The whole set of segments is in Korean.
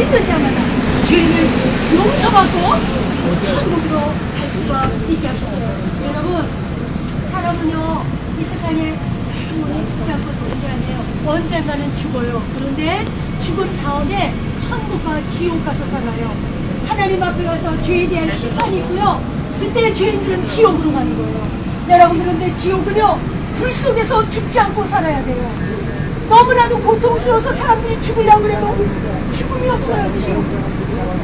믿는 자마다 죄를 용서받고 천국으로 갈 수가 있게 하셨어요. 여러분, 사람은요, 이 세상에 영원히 죽지 않고 아니에요. 언젠가는 죽어요. 그런데 죽은 다음에 천국과 지옥 가서 살아요. 하나님 앞에 가서 죄에 대한 심판이 있고요. 그때 죄인들은 지옥으로 가는 거예요. 여러분, 그런데 지옥은요, 불 속에서 죽지 않고 살아야 돼요. 너무나도 고통스러워서 사람들이 죽으려고 해도 죽음이 없어요, 지옥.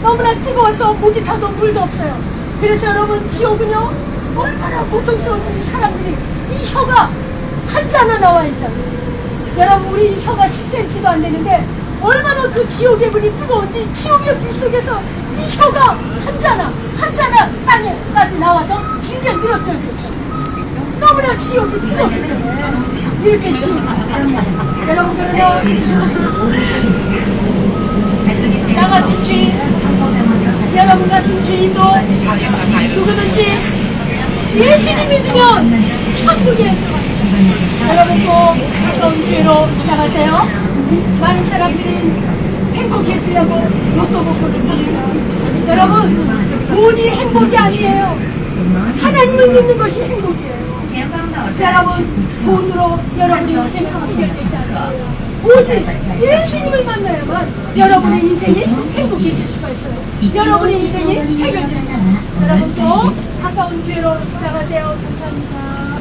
너무나 뜨거워서 목이 타도 물도 없어요. 그래서 여러분, 지옥은요, 얼마나 고통스러운지 사람들이 이 혀가 한자나 나와 있다. 여러분, 우리 혀가 10cm도 안 되는데, 얼마나 그 지옥의 불이 뜨거운지 지옥의 불 속에서 이 혀가 한자나, 한자나 땅에까지 나와서 길게 늘어뜨려져 있어요. 너무나 지옥이 때문에 이렇게 지옥이 나 같은 죄인 여러분 같은 죄인도 누구든지 예수님 믿으면 천국에 여러분도 가까운 교회로 나가세요 많은 사람들이 행복해지려고 로또 복권을 삽니다 여러분 돈이 행복이 아니에요. 하나님을 믿는 것이 행복이에요 여러분 돈으로 여러분의 인생을 해결되지 않아요. 오직 예수님을 만나야만 여러분의 인생이 행복해질 수가 있어요. 여러분의 인생이 해결됩니다. 여러분도 가까운 교회로 나가세요. 감사합니다.